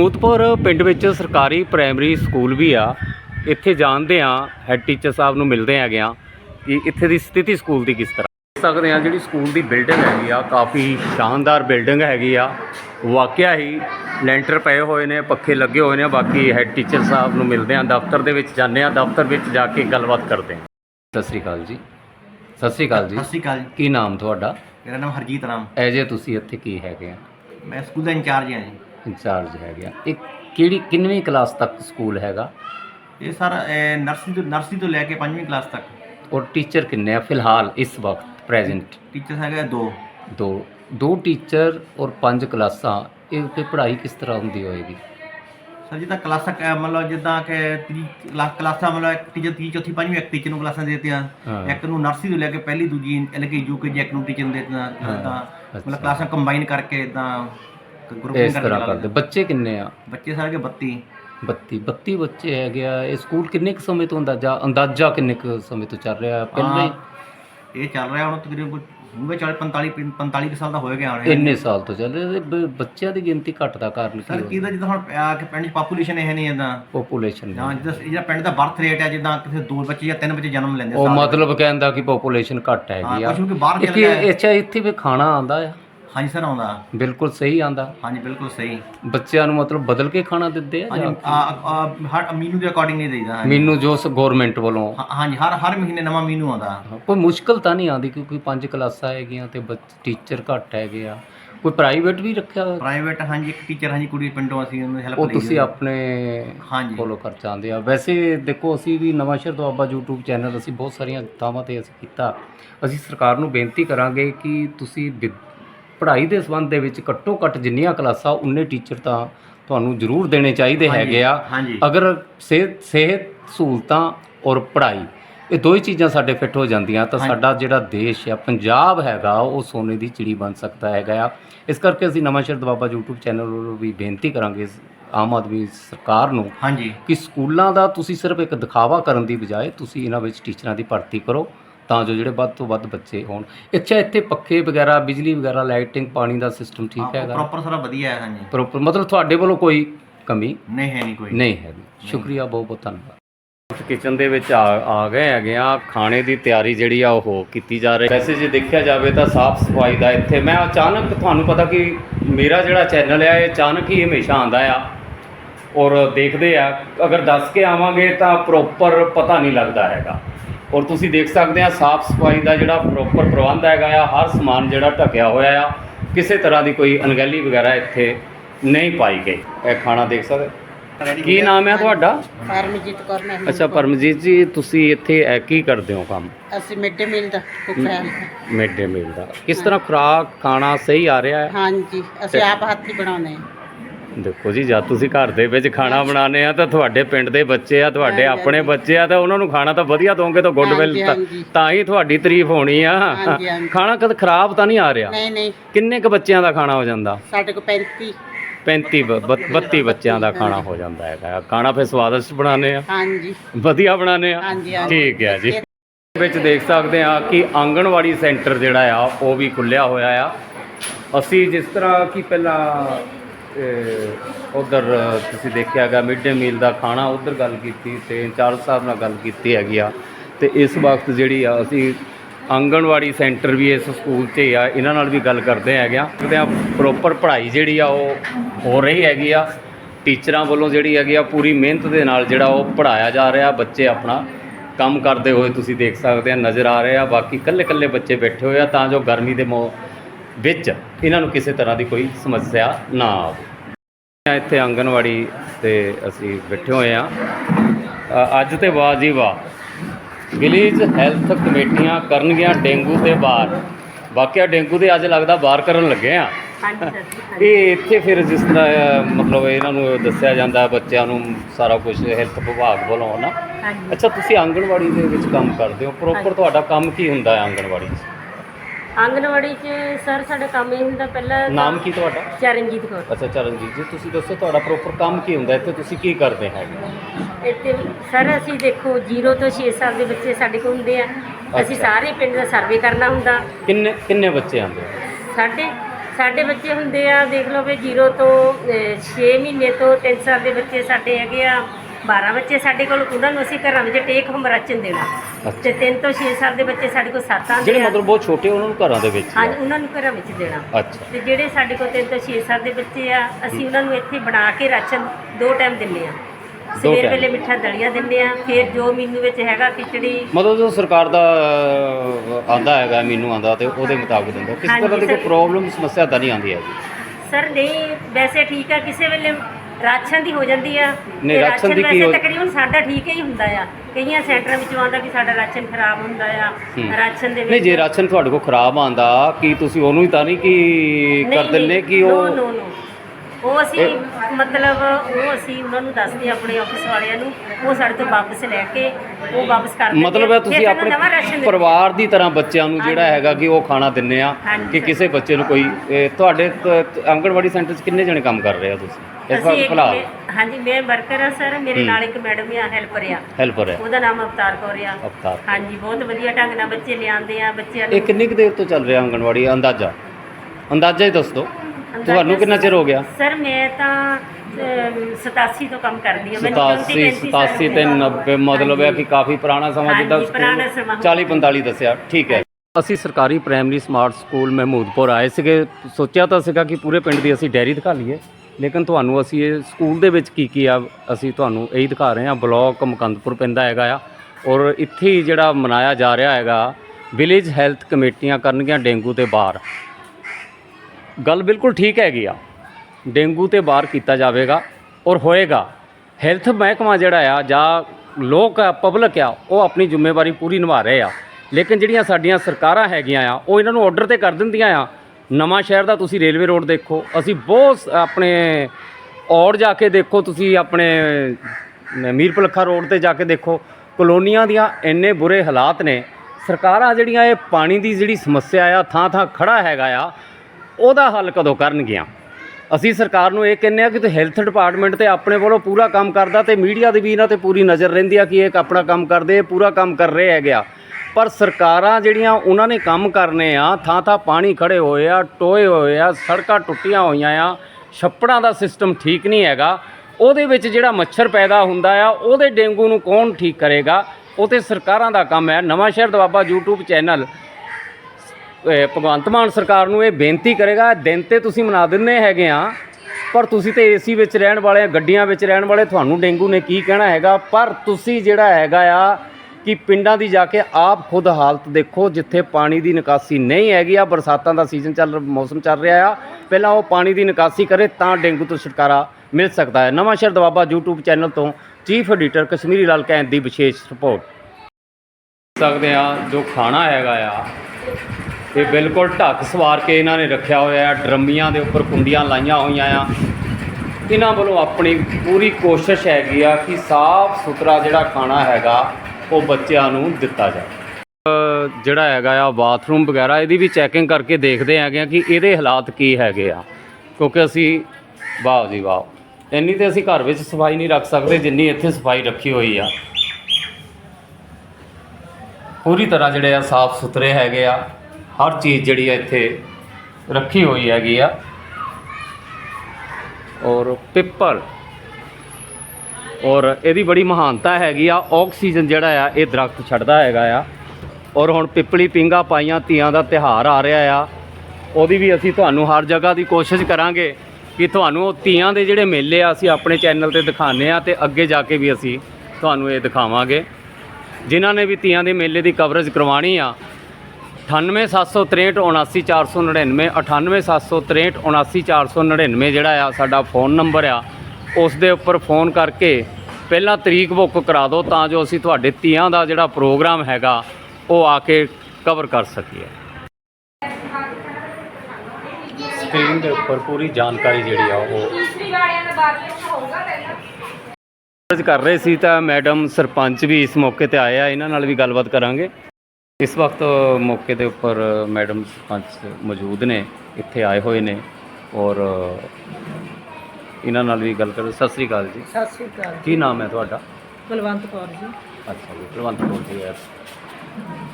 ਮੂਤਪੁਰ ਪਿੰਡ ਵਿੱਚ ਸਰਕਾਰੀ ਪ੍ਰਾਇਮਰੀ ਸਕੂਲ ਵੀ ਆ। ਇੱਥੇ ਜਾਣਦੇ ਆ ਹੈਡ ਟੀਚਰ ਸਾਹਿਬ ਨੂੰ ਮਿਲਦੇ ਆ ਕਿ ਇੱਥੇ ਦੀ ਸਥਿਤੀ ਸਕੂਲ ਦੀ ਕਿਸ ਤਰ੍ਹਾਂ। ਸਕਦੇ ਆ ਜਿਹੜੀ ਸਕੂਲ ਦੀ ਬਿਲਡਿੰਗ ਹੈਗੀ ਆ ਕਾਫੀ ਸ਼ਾਨਦਾਰ ਬਿਲਡਿੰਗ ਹੈਗੀ ਆ। ਵਾਕਿਆ ਹੀ ਲੈਂਟਰ ਪਏ ਹੋਏ ਨੇ ਪੱਖੇ ਲੱਗੇ ਹੋਏ ਨੇ ਬਾਕੀ ਹੈਡ ਟੀਚਰ ਸਾਹਿਬ ਨੂੰ ਮਿਲਦੇ ਆ ਦਫ਼ਤਰ ਦੇ ਵਿੱਚ ਜਾਂਦੇ ਆ ਦਫ਼ਤਰ ਵਿੱਚ ਜਾ ਕੇ ਗੱਲਬਾਤ ਕਰਦੇ ਆ ਸਤਿ ਸ੍ਰੀ ਅਕਾਲ ਜੀ। ਸਤਿ ਸ੍ਰੀ ਅਕਾਲ ਜੀ। ਸਤਿ ਸ਼੍ਰੀ ਅਕਾਲ ਜੀ। ਕੀ ਨਾਮ ਤੁਹਾਡਾ? ਮੇਰਾ ਨਾਮ ਹਰਜੀਤ ਰਾਮ। ਐਜੇ ਤੁਸੀਂ ਇੱਥੇ ਕੀ ਹੈਗੇ ਆ? ਮੈਂ ਸਕੂਲ ਦਾ ਇੰਚਾਰਜ ਹਾਂ ਜੀ। ਇੰਚਾਰਜ ਹੈਗੇ ਇਹ ਕਿਹੜੀ ਕਿੰਨਵੀਂ ਕਲਾਸ ਤੱਕ ਸਕੂਲ ਹੈਗਾ? ਇਹ ਸਾਰਾ ਨਰਸਰੀ ਤੋਂ ਨਰਸਰੀ ਤੋਂ ਲੈ ਕੇ ਪੰਜਵੀਂ ਕਲਾਸ ਤੱਕ। ਔਰ ਟੀਚਰ ਕਿੰਨੇ ਆ ਫਿਲਹਾਲ ਇਸ ਵਕਤ ਪ੍ਰੈਜ਼ੈਂਟ? ਟੀਚਰ ਹੈਗਾ ਦੋ। ਦੋ। ਦੋ ਟੀਚਰ ਔਰ ਪੰਜ ਕਲਾਸਾਂ। ਇਹ ਤੇ ਪੜ੍ਹਾਈ ਕਿਸ ਤਰ੍ਹਾਂ ਹੁੰਦੀ ਹੋਏਗੀ? ਸਰ ਜਿੱਦਾਂ ਕਲਾਸਾਂ ਕ- ਮਤਲਬ ਜਿੱਦਾਂ ਕਿ ਤੀਜੀ ਕਲਾ- ਕਲਾਸਾਂ ਮਤਲਬ ਇੱਕ ਟੀਚਰ ਤੀਜੀ ਚੌਥੀ ਪੰਜਵੀਂ ਇੱਕ ਟੀਚਰ ਨੂੰ ਕਲਾਸਾਂ ਦੇ ਦਿੱਤੀਆਂ। ਹਾਂ। ਇੱਕ ਨੂੰ ਨਰਸਰੀ ਤੋਂ ਲੈ ਕੇ ਪਹਿਲੀ ਦੂਜੀ ਐਲਕੇ ਯੂਕੇ ਇੱਕ ਨੂੰ ਟੀਚਰ ਨੂੰ ਦੇ। ਮਤਲਬ ਕਲਾਸਾਂ ਕੰਬਾਈਨ ਕਰਕੇ ਇਦਾਂ ਗਰੁੱਪਿੰਗ ਇਸ ਕਰਕੇ ਤਰ੍ਹਾਂ ਲਾ ਕਰਦੇ। ਬੱਚੇ ਕਿੰਨੇ ਆ? ਬੱਚੇ ਸਾਰੇ ਕੇ 32 32 32 ਬੱਚੇ ਹੈਗੇ ਆ। ਇਹ ਸਕੂਲ ਕਿੰਨੇ ਕੁ ਸਮੇਂ ਤੋਂ ਅੰਦਾਜ਼ਾ ਅੰਦਾਜ਼ਾ ਕਿੰਨੇ ਕੁ ਸਮੇਂ ਤੋਂ ਚੱਲ ਰਿਹਾ? ਪਹਿਲਾਂ ਹੀ ਇਹ ਚੱਲ ਰਿਹਾ ਹੁਣ ਤਕਰੀਬਨ ਕੋਈ ਹੋਊਗਾ 40 45 45 ਕੁ ਸਾਲ ਦਾ ਹੋ ਗਿਆ ਹੁਣ ਇੰਨੇ ਸਾਲ ਤੋਂ ਚੱਲ ਰਿਹਾ ਤੇ ਬ- ਬੱਚਿਆਂ ਦੀ ਗਿਣਤੀ ਘੱਟ ਦਾ ਕਾਰਨ ਸਰ ਕੀ ਕੀ ਦਾ ਜਿੱਦਾਂ ਹੁਣ ਆ ਕਿ ਪਿੰਡ ਪਾਪੂਲੇਸ਼ਨ ਇਹ ਨਹੀਂ ਇਦਾਂ ਪੋਪੂਲੇਸ਼ਨ ਜਾਂ ਜਿੱਦਾਂ ਜਿਹੜਾ ਪਿੰਡ ਦਾ ਬਰਥ ਰੇਟ ਹੈ ਜਿੱਦਾਂ ਕਿਸੇ ਦੋ ਬੱਚੇ ਜਾਂ ਤਿੰਨ ਬੱਚੇ ਜਨਮ ਲੈਂਦੇ ਉਹ। ਮਤਲਬ ਕਹਿੰਦਾ ਕਿ ਪੋਪੂਲੇਸ਼ਨ ਘੱਟ ਹਾਂ ਹੈਗੀ ਆ। ਕੁਝ ਕਿ ਬਾਹਰ ਚਲੇ ਗਏ ਅੱਛਾ ਇੱਥੇ ਵੀ ਖਾਣਾ ਆਂਦਾ ਆ। ਹਾਂਜੀ ਸਰ ਆਉਂਦਾ। ਬਿਲਕੁਲ ਸਹੀ ਆਂਦਾ ਹਾਂਜੀ ਬਿਲਕੁਲ ਸਹੀ। ਬੱਚਿਆਂ ਨੂੰ ਮਤਲਬ ਬਦਲ ਕੇ ਖਾਣਾ ਦਿੰਦੇ ਆ ਹਾਂਜੀ ਜਾਂ ਆ ਆ ਹਰ ਮੀਨੂ ਦੇ ਅਕੋਰਡਿੰਗ ਨਹੀਂ ਦੇਈਦਾ ਹਾਂਜੀ। ਮੈਨੂੰ ਜੋ ਗਵਰਨਮੈਂਟ ਵੱਲੋਂ। ਹਾਂ- ਹਾਂਜੀ ਹਰ ਹਰ ਮਹੀਨੇ ਨਵਾਂ ਮੀਨੂ ਆਉਂਦਾ। ਕੋਈ ਮੁਸ਼ਕਲ ਤਾਂ ਨਹੀਂ ਆਉਂਦੀ ਕਿਉਂਕਿ ਪੰਜ ਕਲਾਸਾਂ ਹੈਗੀਆਂ ਤੇ ਟੀਚਰ ਘੱਟ ਹੈਗੇ ਆ। ਕੋਈ ਪ੍ਰਾਈਵੇਟ ਵੀ ਰੱਖਿਆ? ਹੋਇਆ? ਪ੍ਰਾਈਵੇਟ ਹਾਂਜੀ ਇੱਕ ਟੀਚਰ ਹਾਂਜੀ ਕੁੜੀ ਪਿੰਡੋਂ ਅਸੀਂ ਉਹਨੂੰ ਹੈਲਪ ਉਹ ਲਈ ਤੁਸੀਂ ਆਪਣੇ ਹਾਂਜੀ। ਫੋਲੋ ਕਰ ਚਾਹੁੰਦੇ ਆ। ਵੈਸੇ ਦੇਖੋ ਅਸੀਂ ਵੀ ਨਵਾਂ ਸ਼ਹਿਰ ਆਪਾਂ YouTube ਚੈਨਲ ਅਸੀਂ ਬਹੁਤ ਸਾਰੀਆਂ ਥਾਵਾਂ ਤੇ ਅਸੀਂ ਕੀਤਾ। ਅਸੀਂ ਸਰਕਾਰ ਨੂੰ ਬੇਨਤੀ ਕਰਾਂਗੇ ਕਿ ਤੁਸੀਂ ਵਿਦ- ਪੜ੍ਹਾਈ ਦੇ ਸੰਬੰਧ ਦੇ ਵਿੱਚ ਘੱਟੋ ਘੱਟ ਜਿੰਨੀਆਂ ਕਲਾਸਾਂ ਉਨੇ ਟੀਚਰ ਤਾਂ ਤੁਹਾਨੂੰ ਜ਼ਰੂਰ ਦੇਣੇ ਚਾਹੀਦੇ ਹੈਗੇ ਆ। ਅਗਰ ਸਿਹਤ ਸਿਹਤ ਸਹੂਲਤਾਂ ਔਰ ਪੜ੍ਹਾਈ ਇਹ ਦੋ ਹੀ ਚੀਜ਼ਾਂ ਸਾਡੇ ਫਿੱਟ ਹੋ ਜਾਂਦੀਆਂ ਤਾਂ। ਸਾਡਾ ਜਿਹੜਾ ਦੇਸ਼ ਆ ਪੰਜਾਬ ਹੈਗਾ ਉਹ ਸੋਨੇ ਦੀ ਚਿੜੀ ਬਣ ਸਕਦਾ ਹੈਗਾ ਆ। ਇਸ ਕਰਕੇ ਅਸੀਂ ਨਵਾਂ ਸ਼ਹਿਰ ਦਵਾਬਾ YouTube ਚੈਨਲ ਵੱਲੋਂ ਵੀ ਬੇਨਤੀ ਕਰਾਂਗੇ ਆਮ ਆਦਮੀ ਸਰਕਾਰ ਨੂੰ ਹਾਂਜੀ। ਕਿ ਸਕੂਲਾਂ ਦਾ ਤੁਸੀਂ ਸਿਰਫ ਇੱਕ ਦਿਖਾਵਾ ਕਰਨ ਦੀ ਬਜਾਏ ਤੁਸੀਂ ਇਹਨਾਂ ਵਿੱਚ ਟੀਚਰਾਂ ਦੀ ਭਰਤੀ ਕਰੋ। ਤਾਂ ਜੋ ਜਿਹੜੇ ਵੱਧ ਤੋਂ ਵੱਧ ਬੱਚੇ ਹੋਣ। ਅੱਛਾ ਇੱਥੇ ਪੱਖੇ ਵਗੈਰਾ ਬਿਜਲੀ ਵਗੈਰਾ ਲਾਈਟਿੰਗ ਪਾਣੀ ਦਾ ਸਿਸਟਮ ਠੀਕ ਹੈਗਾ? ਪ੍ਰੋਪਰ ਸਾਰਾ ਵਧੀਆ ਹੈ ਹਾਂਜੀ। ਪ੍ਰੋਪਰ ਮਤਲਬ ਤੁਹਾਡੇ ਵੱਲੋਂ ਕੋਈ ਕਮੀ? ਨਹੀਂ ਹੈ ਨਹੀਂ ਕੋਈ। ਨਹੀਂ ਹੈਗੀ ਸ਼ੁਕਰੀਆ ਬਹੁਤ ਬਹੁਤ ਧੰਨਵਾਦ। ਕਿਚਨ ਦੇ ਵਿੱਚ ਆ ਆ ਗਏ ਹੈਗੇ ਆ। ਖਾਣੇ ਦੀ ਤਿਆਰੀ ਜਿਹੜੀ ਆ ਉਹ ਕੀਤੀ ਜਾ ਰਹੀ। ਵੈਸੇ ਜੇ ਦੇਖਿਆ ਜਾਵੇ ਤਾਂ ਸਾਫ਼ ਸਫ਼ਾਈ ਦਾ ਇੱਥੇ ਮੈਂ ਅਚਾਨਕ ਤੁਹਾਨੂੰ ਪਤਾ ਕਿ ਮੇਰਾ ਜਿਹੜਾ ਚੈਨਲ ਆ ਇਹ ਅਚਾਨਕ ਹੀ ਹਮੇਸ਼ਾ ਆਂਦਾ ਆ। ਔਰ ਦੇਖਦੇ ਆ ਅਗਰ ਦੱਸ ਕੇ ਆਵਾਂਗੇ ਤਾਂ ਪ੍ਰੋਪਰ ਪਤਾ ਨਹੀਂ ਲੱਗਦਾ ਹੈਗਾ। ਔਰ ਤੁਸੀਂ ਦੇਖ ਸਕਦੇ ਆ ਸਾਫ਼ ਸਫ਼ਾਈ ਦਾ ਜਿਹੜਾ ਪ੍ਰੋਪਰ ਪ੍ਰਬੰਧ ਹੈਗਾ ਆ ਹਰ ਸਮਾਨ ਜਿਹੜਾ ਢਕਿਆ ਹੋਇਆ ਆ ਕਿਸੇ ਤਰ੍ਹਾਂ ਦੀ ਕੋਈ ਅਣਗਹਿਲੀ ਵਗੈਰਾ ਇੱਥੇ ਨਹੀਂ ਪਾਈ ਗਈ। ਇਹ ਖਾਣਾ ਦੇਖ ਸਕਦੇ? ਕੀ ਨਾਮ ਹੈ ਤੁਹਾਡਾ? ਪਰਮਜੀਤ ਕੌਰ ਮੈਂ ਅੱਛਾ ਪਰਮਜੀਤ ਜੀ ਤੁਸੀਂ ਇੱਥੇ ਐ ਕੀ ਕਰਦੇ ਹੋ ਕੰਮ? ਅਸੀਂ ਮਿਡ ਮੀਲ ਦਾ ਕੁੱਕ ਹੈ ਮਿਡ ਡੇ ਮੀਲ ਦਾ। ਕਿਸ ਤਰ੍ਹਾਂ ਖੁਰਾਕ ਖਾਣਾ ਸਹੀ ਆ ਰਿਹਾ ਹੈ? ਹਾਂਜੀ ਅਸੀਂ ਆਪ ਹੱਥੀ ਬਣਾਉਂਦੇ ਹਾਂ। ਦੇਖੋ ਜੀ ਜਦ ਤੁਸੀਂ ਘਰ ਦੇ ਵਿੱਚ ਖਾਣਾ ਬਣਾਉਂਦੇ ਆ ਤਾਂ ਤੁਹਾਡੇ ਪਿੰਡ ਦੇ ਬੱਚੇ ਆ ਤੁਹਾਡੇ ਆਪਣੇ। ਬੱਚੇ ਆ ਤਾਂ ਉਹਨਾਂ ਨੂੰ ਖਾਣਾ ਤਾਂ ਵਧੀਆ ਦੋਗੇ ਤਾਂ ਗੁੱਡ ਵਿਲ। ਤਾਂ ਹੀ ਤੁਹਾਡੀ ਤਾਰੀਫ ਹੋਣੀ ਆ। ਖਾਣਾ ਕਦ ਖਰਾਬ ਤਾਂ ਨਹੀਂ ਆ ਰਿਹਾ? ਨਹੀਂ ਨਹੀਂ। ਕਿੰਨੇ ਕ ਬੱਚਿਆਂ ਦਾ ਖਾਣਾ ਹੋ ਜਾਂਦਾ? ਸਾਡੇ ਕੋਲ 35 35 ਬ- ਬ- 32 ਬੱਚਿਆਂ ਦਾ ਖਾਣਾ ਹੋ ਜਾਂਦਾ ਹੈਗਾ। ਖਾਣਾ ਫਿਰ ਸਵਾਦਿਸ਼ਟ ਬਣਾਉਂਦੇ ਆ। ਹਾਂਜੀ। ਵਧੀਆ ਬਣਾਉਂਦੇ ਆ। ਠੀਕ ਹੈ ਜੀ। ਵਿੱਚ ਦੇਖ ਸਕਦੇ ਆ ਕਿ ਆਂਗਣਵਾੜੀ ਸੈਂਟਰ ਜਿਹੜਾ ਆ ਉਹ ਵੀ ਖੁੱਲਿਆ ਹੋਇਆ ਆ। ਅਸੀਂ ਜਿਸ ਤਰ੍ਹਾਂ ਕਿ ਪਹਿਲਾਂ ਉਧਰ ਤੁਸੀਂ ਦੇਖਿਆਗਾ ਮਿਡ ਡੇ ਮੀਲ ਦਾ ਖਾਣਾ ਉਧਰ ਗੱਲ ਕੀਤੀ ਤੇ ਇੰਚਾਰਜ ਸਾਹਿਬ ਨਾਲ ਗੱਲ ਕੀਤੀ ਹੈਗੀ ਆ। ਤੇ ਇਸ ਵਕਤ ਜਿਹੜੀ ਆ, ਅਸੀਂ ਆਂਗਣਵਾੜੀ ਸੈਂਟਰ ਵੀ ਇਸ ਸਕੂਲ 'ਚ ਹੀ ਆ, ਇਹਨਾਂ ਨਾਲ ਵੀ ਗੱਲ ਕਰਦੇ ਹੈਗੇ ਆ। ਕਰਦੇ ਆ ਪ੍ਰੋਪਰ ਪੜ੍ਹਾਈ ਜਿਹੜੀ ਆ, ਉਹ ਹੋ ਰਹੀ ਹੈਗੀ ਆ। ਟੀਚਰਾਂ ਵੱਲੋਂ ਜਿਹੜੀ ਹੈਗੀ ਆ, ਪੂਰੀ ਮਿਹਨਤ ਦੇ ਨਾਲ ਜਿਹੜਾ ਉਹ ਪੜ੍ਹਾਇਆ ਜਾ ਰਿਹਾ, ਬੱਚੇ ਆਪਣਾ ਕੰਮ ਕਰਦੇ ਹੋਏ ਤੁਸੀਂ ਦੇਖ ਸਕਦੇ ਆ, ਨਜ਼ਰ ਆ ਰਹੇ ਆ। ਬਾਕੀ ਕੱਲੇ ਕੱਲੇ ਬੱਚੇ ਬੈਠੇ ਹੋਏ ਆ, ਤਾਂ ਜੋ ਗਰਮੀ ਦੇ ਮੋ ਵਿੱਚ ਇਹਨਾਂ ਨੂੰ ਕਿਸੇ ਤਰ੍ਹਾਂ ਦੀ ਕੋਈ ਸਮੱਸਿਆ ਨਾ ਆਵੇ। ਇੱਥੇ ਆਂਗਨਵਾੜੀ ਤੇ ਅਸੀਂ ਬੈਠੇ ਹੋਏ ਆ ਅੱਜ ਤੇ ਵਾਹ ਜੀ ਵਾਹ ਵਿਲੇਜ ਹੈਲਥ ਕਮੇਟੀਆਂ ਕਰਨਗੀਆਂ ਡੇਂਗੂ ਤੇ ਬਾਹਰ ਵਾਕਿਆ ਡੇਂਗੂ ਦੇ ਅੱਜ ਲੱਗਦਾ ਬਾਹਰ ਕਰਨ ਲੱਗੇ ਆ ਇਹ ਇੱਥੇ ਫਿਰ ਜਿਸ ਤਰ੍ਹਾਂ ਮਤਲਬ ਇਹਨਾਂ ਨੂੰ ਦੱਸਿਆ ਜਾਂਦਾ ਬੱਚਿਆਂ ਨੂੰ ਸਾਰਾ ਕੁਝ ਹੈਲਥ ਵਿਭਾਗ ਵੱਲੋਂ ਨਾ। ਅੱਛਾ ਤੁਸੀਂ ਆਂਗਣਵਾੜੀ ਦੇ ਵਿੱਚ ਕੰਮ ਕਰਦੇ ਹੋ। ਪ੍ਰੋਪਰ ਤੁਹਾਡਾ ਕੰਮ ਕੀ ਹੁੰਦਾ ਹੈ ਆਂਗਣਵਾੜੀ 'ਚ? ਆਂਗਨਵਾੜੀ 'ਚ ਸਰ ਸਾਡਾ ਕੰਮ ਇਹ ਹੁੰਦਾ ਪਹਿਲਾਂ ਨਾਮ ਕੀ ਤੁਹਾਡਾ? ਚਰਨਜੀਤ ਕੌਰ। ਅੱਛਾ ਚਰਨਜੀਤ ਜੀ ਤੁਸੀਂ ਦੱਸੋ ਤੁਹਾਡਾ ਪ੍ਰੋਪਰ ਕੰਮ ਕੀ ਹੁੰਦਾ? ਇੱਥੇ ਤੁਸੀਂ ਕੀ ਕਰਦੇ ਹੈਗੇ ਇੱਥੇ ਸਰ ਅਸੀਂ ਦੇਖੋ 0 ਤੋਂ 6 ਸਾਲ ਦੇ ਬੱਚੇ ਸਾਡੇ ਕੋਲ ਹੁੰਦੇ ਆ। ਅਸੀਂ ਅੱਛਾ। ਸਾਰੇ ਪਿੰਡ ਦਾ ਸਰਵੇ ਕਰਨਾ ਹੁੰਦਾ। ਕਿੰਨੇ ਕਿੰਨੇ ਬੱਚੇ ਆਉਂਦੇ? ਆ ਸਾਡੇ ਸਾਡੇ ਬੱਚੇ ਹੁੰਦੇ ਆ ਦੇਖ ਲਓ ਵੀ 0 ਤੋਂ 6 ਮਹੀਨੇ ਤੋਂ 3 ਸਾਲ ਦੇ ਬੱਚੇ ਸਾਡੇ ਹੈਗੇ ਆ। 12 ਬੱਚੇ ਸਾਡੇ ਕੋਲ ਉਹਨਾਂ ਨੂੰ ਅਸੀਂ ਘਰਾਂ ਵਿੱਚ ਟੇਕ ਹੋਮ ਦੇਣਾ ਤੇ 3 ਤੋਂ 6 ਸਾਲ ਦੇ ਬੱਚੇ ਸਾਡੇ ਕੋਲ 7 ਆਉਂਦੇ ਜਿਹੜੇ ਮਤਲਬ ਬਹੁਤ ਛੋਟੇ ਉਹਨਾਂ ਨੂੰ ਘਰਾਂ ਦੇ ਵਿੱਚ ਹੀ ਉਹਨਾਂ ਨੂੰ ਘਰਾਂ ਵਿੱਚ ਦੇਣਾ। ਅੱਛਾ। ਤੇ ਜਿਹੜੇ ਸਾਡੇ ਕੋਲ 3 ਤੋਂ 6 ਸਾਲ ਦੇ ਬੱਚੇ ਆ ਅਸੀਂ ਉਹਨਾਂ ਨੂੰ ਇੱਥੇ ਬਣਾ ਕੇ ਰਾਸ਼ਨ ਦੋ ਟਾਈਮ ਦਿੰਦੇ ਆ। ਸਵੇਰ? ਵੇਲੇ ਮਿੱਠਾ ਦਲੀਆ ਦਿੰਦੇ ਆ ਫਿਰ ਜੋ ਮੀਨੂ ਵਿੱਚ ਹੈਗਾ ਖਿਚੜੀ। ਮਤਲਬ ਜੋ ਸਰਕਾਰ ਦਾ ਆਂਦਾ ਹੈਗਾ ਮੈਨੂੰ ਆਂਦਾ ਤੇ ਉਹਦੇ ਮੁਤਾਬਕ ਦਿੰਦਾ ਕਿਸੇ ਤਰ੍ਹਾਂ ਦੀ ਕੋਈ। ਪ੍ਰੋਬਲਮ ਸਮੱਸਿਆ ਤਾਂ ਨਹੀਂ ਆਉਂਦੀ ਹੈਗੀ? ਸਰ ਨਹੀਂ ਵੈਸੇ ਠੀਕ ਆ ਕਿਸੇ ਵੇਲੇ ਰਾਸ਼ਨ ਦੀ ਹੋ ਜਾਂਦੀ ਆ। ਨਹੀਂ, ਤੇ ਰਾਸ਼ਨ ਦੀ ਕੀ ਵੈਸੇ ਹੋ- ਤਕਰੀਬਨ ਸਾਡਾ ਠੀਕ ਹੀ ਹੁੰਦਾ ਆ। ਕਈਆਂ ਸੈਂਟਰਾਂ ਵਿੱਚੋਂ ਆਉਂਦਾ ਕਿ ਸਾਡਾ ਰਾਸ਼ਨ ਖਰਾਬ ਹੁੰਦਾ ਆ। ਹੂੰ। ਰਾਸ਼ਨ ਦੇ ਨਹੀਂ ਜੇ ਰਾਸ਼ਨ ਤੁਹਾਡੇ ਕੋਲ ਖਰਾਬ ਆਂਦਾ ਕੀ ਤੁਸੀਂ ਉਹਨੂੰ ਹੀ ਤਾਂ ਨਹੀਂ ਕਿ ਕਰ ਦਿੰਦੇ ਕਿ ਉਹ ਨੋ ਨੋ ਨੋ ਉਹ ਅਸੀਂ ਮਤਲਬ ਉਹ ਅਸੀਂ ਉਹਨਾਂ ਨੂੰ ਦੱਸਦੇ ਆਪਣੇ ਆਫਿਸ ਵਾਲਿਆਂ ਨੂੰ ਉਹ ਸਾਡੇ ਤੋਂ ਵਾਪਸ ਲੈ ਕੇ ਉਹ ਵਾਪਸ ਕਰ ਦਿੰਦੇ ਮਤਲਬ ਆ। ਹੈ ਫਿਰ ਤੁਸੀਂ ਸਾਨੂੰ ਆਪਣੇ ਨਵਾਂ ਰਾਸ਼ਨ ਦਿੰਦੇ ਆ। ਪਰਿਵਾਰ ਦੀ ਤਰ੍ਹਾਂ ਬੱਚਿਆਂ ਨੂੰ ਜਿਹੜਾ। ਹੈਗਾ ਕਿ ਉਹ ਖਾਣਾ ਦਿੰਨੇ ਆ ਹਾਂਜੀ ਕਿ ਸਰ। ਕਿਸੇ ਬੱਚੇ ਨੂੰ ਕੋਈ ਇਹ ਤੁਹਾਡੇ ਆਂਗਣਵਾੜੀ ਸੈਂਟਰ 'ਚ ਕਿੰਨੇ ਜਣੇ ਕੰਮ ਕਰ ਰਹੇ ਆ ਤੁਸੀਂ ਇਸ ਅਸੀਂ ਵਕਤ ਇੱਕ ਫਿਲਹਾਲ ਮੈਂ- ਹਾਂਜੀ ਮੈਂ ਵਰਕਰ ਆ ਸਰ ਮੇਰੇ ਹੂੰ। ਨਾਲ ਇੱਕ ਮੈਡਮ ਆ ਹੈਲਪਰ ਆ ਹੈਲਪਰ ਹੈ ਉਹਦਾ ਨਾਮ ਅਵਤਾਰ ਕੌਰ ਆ ਅਵਤਾਰ ਹਾਂਜੀ ਬਹੁਤ ਵਧੀਆ ਢੰਗ ਨਾਲ ਬੱਚੇ ਲਿਆਉਂਦੇ ਆ ਬੱਚਿਆਂ ਇਹ ਨੂੰ ਕਿੰਨੀ ਕੁ ਦੇਰ ਤੋਂ ਚੱਲ ਰਿਹਾ ਆਂਗਣਵਾੜੀ ਅੰਦਾਜ਼ਾ ਅੰਦਾਜ਼ਾ ਹੀ ਦੱਸ ਦਿਓ ਤੁਹਾਨੂੰ ਕਿੰਨਾ ਚਿਰ ਹੋ ਗਿਆ? ਸਰ ਮੈਂ ਤਾਂ ਅਮ, 87 ਤੋਂ ਕੰਮ ਕਰਦੀ ਹਾਂ। 87 87 ਤੇ 90 ਮਤਲਬ ਹੈ ਕਿ ਕਾਫੀ ਪੁਰਾਣਾ ਸਮਾਂ ਹਾਂਜੀ, ਜਿੱਦਾਂ ਪੁਰਾਣਾ ਸਮਾਂ। 40 45 ਦੱਸਿਆ। ਠੀਕ ਹੈ। ਅਸੀਂ ਸਰਕਾਰੀ ਪ੍ਰਾਇਮਰੀ ਸਮਾਰਟ ਸਕੂਲ ਮਹਿਮੂਦਪੁਰ ਆਏ ਸੀਗੇ। ਸੋਚਿਆ ਤਾਂ ਸੀਗਾ ਕਿ ਪੂਰੇ ਪਿੰਡ ਦੀ ਅਸੀਂ ਡੈਰੀ ਦਿਖਾ ਲਈਏ। ਲੇਕਿਨ ਤੁਹਾਨੂੰ ਅਸੀਂ ਇਹ ਸਕੂਲ ਦੇ ਵਿੱਚ ਕੀ ਕੀ ਆ ਅਸੀਂ ਤੁਹਾਨੂੰ ਇਹੀ ਦਿਖਾ ਰਹੇ ਹਾਂ। ਬਲਾਕ ਮੁਕੰਦਪੁਰ ਪੈਂਦਾ ਹੈਗਾ ਆ। ਔਰ ਇੱਥੇ ਹੀ ਜਿਹੜਾ ਮਨਾਇਆ ਜਾ ਰਿਹਾ ਹੈਗਾ ਵਿਲੇਜ ਹੈਲਥ ਕਮੇਟੀਆਂ ਕਰਨਗੀਆਂ ਡੇਂਗੂ ਤੇ ਬਾਹਰ ਗੱਲ ਬਿਲਕੁਲ ਠੀਕ ਹੈਗੀ ਆ। ਡੇਂਗੂ ਤੇ ਬਾਹਰ ਕੀਤਾ ਜਾਵੇਗਾ ਔਰ ਹੋਏਗਾ। ਹੈਲਥ ਮਹਿਕਮਾ ਜਿਹੜਾ ਆ ਜਾਂ ਲੋਕ ਆ ਪਬਲਿਕ ਆ, ਉਹ ਆਪਣੀ ਜ਼ਿੰਮੇਵਾਰੀ ਪੂਰੀ ਨਿਭਾ ਰਹੇ ਆ। ਲੇਕਿਨ ਜਿਹੜੀਆਂ ਸਾਡੀਆਂ ਸਰਕਾਰਾਂ ਹੈਗੀਆਂ ਆ, ਉਹ ਇਹਨਾਂ ਨੂੰ ਆਰਡਰ ਤੇ ਕਰ ਦਿੰਦੀਆਂ ਆ। ਨਵਾਂ ਸ਼ਹਿਰ ਦਾ ਤੁਸੀਂ ਰੇਲਵੇ ਰੋਡ ਦੇਖੋ, ਅਸੀਂ ਬਹੁਤ ਆਪਣੇ ਔਰ ਜਾ ਕੇ ਦੇਖੋ, ਤੁਸੀਂ ਆਪਣੇ ਮੀਰ ਭਲੱਖਾ ਰੋਡ ਤੇ ਜਾ ਕੇ ਦੇਖੋ, ਕਲੋਨੀਆਂ ਦੀਆਂ ਇੰਨੇ ਬੁਰੇ ਹਾਲਾਤ ਨੇ। ਸਰਕਾਰਾਂ ਜਿਹੜੀਆਂ ਇਹ ਪਾਣੀ ਦੀ ਜਿਹੜੀ ਸਮੱਸਿਆ ਆ ਥਾਂ ਥਾਂ ਖੜਾ ਹੈਗਾ ਆ ਉਹਦਾ ਹੱਲ ਕਦੋਂ ਕਰਨਗੀਆਂ? ਅਸੀਂ ਸਰਕਾਰ ਨੂੰ ਇਹ ਕਹਿੰਦੇ ਆ ਕਿ ਤੇ ਹੈਲਥ ਡਿਪਾਰਟਮੈਂਟ ਤੇ ਆਪਣੇ ਵੱਲੋਂ ਪੂਰਾ ਕੰਮ ਕਰਦਾ ਤੇ ਮੀਡੀਆ ਦੀ ਵੀ ਇਹਨਾਂ ਤੇ ਪੂਰੀ ਨਜ਼ਰ ਰਹਿੰਦੀ ਆ ਕਿ ਇਹ ਆਪਣਾ ਕੰਮ ਕਰਦੇ, ਇਹ ਪੂਰਾ ਕੰਮ ਕਰ ਰਹੇ ਹੈਗੇ ਆ। ਪਰ ਸਰਕਾਰਾਂ ਜਿਹੜੀਆਂ ਉਹਨਾਂ ਨੇ ਕੰਮ ਕਰਨੇ ਆ, ਥਾਂ ਥਾਂ ਪਾਣੀ ਖੜੇ ਹੋਏ ਆ, ਟੋਏ ਹੋਏ ਆ, ਸੜਕਾਂ ਟੁੱਟੀਆਂ ਹੋਈਆਂ ਆ, ਛੱਪੜਾਂ ਦਾ ਸਿਸਟਮ ਠੀਕ ਨਹੀਂ ਹੈਗਾ, ਉਹਦੇ ਵਿੱਚ ਜਿਹੜਾ ਮੱਛਰ ਪੈਦਾ ਹੁੰਦਾ ਆ, ਉਹਦੇ ਡੇਂਗੂ ਨੂੰ ਕੌਣ ਠੀਕ ਕਰੇਗਾ? ਉਹ ਤੇ ਸਰਕਾਰਾਂ ਦਾ ਕੰਮ ਹੈ। ਨਵਾਂ ਸ਼ਹਿਰ ਦਵਾਬਾ YouTube ਚੈਨਲ ਭਗਵੰਤ ਮਾਨ ਸਰਕਾਰ ਨੂੰ ਇਹ ਬੇਨਤੀ ਕਰੇਗਾ ਦਿਨ ਤੇ ਤੁਸੀਂ ਮਨਾ ਦਿੰਦੇ ਹੈਗੇ ਆ ਪਰ ਤੁਸੀਂ ਤੇ ਏਸੀ ਵਿੱਚ ਰਹਿਣ ਵਾਲੇ ਆ, ਗੱਡੀਆਂ ਵਿੱਚ ਰਹਿਣ ਵਾਲੇ ਤੁਹਾਨੂੰ ਡੇਂਗੂ ਨੇ ਕੀ ਕਹਿਣਾ ਹੈਗਾ? ਪਰ ਤੁਸੀਂ ਜਿਹੜਾ ਹੈਗਾ ਆ ਕਿ ਪਿੰਡਾਂ ਦੀ ਜਾ ਕੇ ਆਪ ਖੁਦ ਹਾਲਤ ਦੇਖੋ ਜਿੱਥੇ ਪਾਣੀ ਦੀ ਨਿਕਾਸੀ ਨਹੀਂ ਹੈਗੀ ਆ ਬਰਸਾਤਾਂ ਦਾ ਸੀਜ਼ਨ ਚੱਲ ਮੌਸਮ ਚੱਲ ਰਿਹਾ ਆ ਪਹਿਲਾਂ ਉਹ ਪਾਣੀ ਦੀ ਨਿਕਾਸੀ ਕਰੇ ਤਾਂ ਡੇਂਗੂ ਤੋਂ ਛੁਟਕਾਰਾ ਮਿਲ ਸਕਦਾ ਹੈ। ਨਵਾਂ ਸ਼ਹਿਰ ਦਵਾਬਾ YouTube ਚੈਨਲ ਤੋਂ ਚੀਫ ਐਡੀਟਰ ਕਸ਼ਮੀਰੀ ਲਾਲ ਕੈਂਦ ਦੀ ਵਿਸ਼ੇਸ਼ ਰਿਪੋਰਟ। ਸਕਦੇ ਆ ਜੋ ਖਾਣਾ ਹੈਗਾ ਆ ਇਹ ਬਿਲਕੁਲ ਢੱਕ ਸਵਾਰ ਕੇ ਇਹਨਾਂ ਨੇ ਰੱਖਿਆ ਹੋਇਆ ਹੈ। ਡਰਮੀਆਂ ਦੇ ਉੱਪਰ ਕੁੰਡੀਆਂ ਲਾਈਆਂ ਹੋਈਆਂ ਆ। ਇਹਨਾਂ ਵੱਲੋਂ ਆਪਣੀ ਪੂਰੀ ਕੋਸ਼ਿਸ਼ ਹੈਗੀ ਆ ਕਿ ਸਾਫ਼ ਸੁਥਰਾ ਜਿਹੜਾ ਖਾਣਾ ਹੈਗਾ, ਉਹ ਬੱਚਿਆਂ ਨੂੰ ਦਿੱਤਾ ਜਾਵੇ। ਜਿਹੜਾ ਹੈਗਾ ਆ, ਬਾਥਰੂਮ ਵਗੈਰਾ, ਇਹਦੀ ਵੀ ਚੈਕਿੰਗ ਕਰਕੇ ਦੇਖਦੇ ਹੈਗੇ ਆ ਕਿ ਇਹਦੇ ਹਾਲਾਤ ਕੀ ਹੈਗੇ ਆ। ਕਿਉਂਕਿ ਅਸੀਂ, ਵਾਹ ਜੀ ਵਾਹ, ਇੰਨੀ ਤੇ ਅਸੀਂ ਘਰ ਵਿੱਚ ਸਫ਼ਾਈ ਨਹੀਂ ਰੱਖ ਸਕਦੇ, ਜਿੰਨੀ ਇੱਥੇ ਸਫ਼ਾਈ ਰੱਖੀ ਹੋਈ ਆ। ਪੂਰੀ ਤਰ੍ਹਾਂ ਜਿਹੜੇ ਆ ਸਾਫ਼ ਸੁਥਰੇ ਹੈਗੇ ਆ। ਹਰ ਚੀਜ਼ ਜਿਹੜੀ ਆ ਇੱਥੇ ਰੱਖੀ ਹੋਈ ਹੈਗੀ ਆ। ਔਰ ਪਿੱਪਲ। ਔਰ ਇਹਦੀ ਬੜੀ ਮਹਾਨਤਾ ਹੈਗੀ ਆ, ਆਕਸੀਜਨ ਜਿਹੜਾ ਆ, ਇਹ ਦਰਖਤ ਛੱਡਦਾ ਹੈਗਾ ਆ। ਔਰ ਹੁਣ ਪਿੱਪਲੀ ਪਿੰਗਾ ਪਾਈਆਂ ਤੀਆਂ ਦਾ ਤਿਹਾਰ ਆ ਰਿਹਾ ਆ। ਉਹਦੀ ਵੀ ਅਸੀਂ ਤੁਹਾਨੂੰ ਹਰ ਜਗ੍ਹਾ ਦੀ ਕੋਸ਼ਿਸ਼ ਕਰਾਂਗੇ ਕਿ ਤੁਹਾਨੂੰ ਉਹ ਤੀਆਂ ਦੇ ਜਿਹੜੇ ਮੇਲੇ ਆ, ਅਸੀਂ ਆਪਣੇ ਚੈਨਲ ਤੇ ਦਿਖਾਉਂਦੇ ਆ ਤੇ ਅੱਗੇ ਜਾ ਕੇ ਵੀ ਅਸੀਂ ਤੁਹਾਨੂੰ ਇਹ ਦਿਖਾਵਾਂਗੇ। ਜਿਨ੍ਹਾਂ ਨੇ ਵੀ ਤੀਆਂ ਦੇ ਮੇਲੇ ਦੀ ਕਵਰੇਜ ਕਰਵਾਉਣੀ ਆ 9873379499 9873379499 ਜਿਹੜਾ ਆ ਸਾਡਾ ਫੋਨ ਨੰਬਰ ਆ ਉਸ ਦੇ ਉੱਪਰ ਫੋਨ ਕਰਕੇ ਪਹਿਲਾਂ ਤਰੀਕ ਬੁੱਕ ਕਰਾ ਦਿਓ ਤਾਂ ਜੋ ਅਸੀਂ ਤੁਹਾਡੇ ਤੀਆਂ ਦਾ ਜਿਹੜਾ ਪ੍ਰੋਗਰਾਮ ਹੈਗਾ ਉਹ ਆ ਕੇ ਕਵਰ ਕਰ ਸਕੀਏ। ਸਕਰੀਨ ਦੇ ਉੱਪਰ ਪੂਰੀ ਜਾਣਕਾਰੀ ਜਿਹੜੀ ਆ ਉਹ ਕਰ ਰਹੇ ਸੀ ਤਾਂ ਮੈਡਮ ਸਰਪੰਚ ਵੀ ਇਸ ਮੌਕੇ ਤੇ ਆਏ ਆ ਇਹਨਾਂ ਨਾਲ ਵੀ ਗੱਲਬਾਤ ਕਰਾਂਗੇ। ਇਸ ਵਕਤ ਮੌਕੇ ਦੇ ਉੱਪਰ ਮੈਡਮ ਸਰਪੰਚ ਮੌਜੂਦ ਨੇ ਇੱਥੇ ਆਏ ਹੋਏ ਨੇ ਔਰ ਇਹਨਾਂ ਨਾਲ ਵੀ ਗੱਲ ਕਰ। ਸਤਿ ਸ੍ਰੀ ਅਕਾਲ ਜੀ। ਸਤਿ ਸ਼੍ਰੀ ਅਕਾਲ ਕੀ ਨਾਮ ਹੈ ਤੁਹਾਡਾ? ਕੁਲਵੰਤ ਕੌਰ ਜੀ। ਅੱਛਾ ਜੀ ਪ੍ਰਵੰਤ ਕੌਰ ਜੀ ਹੈ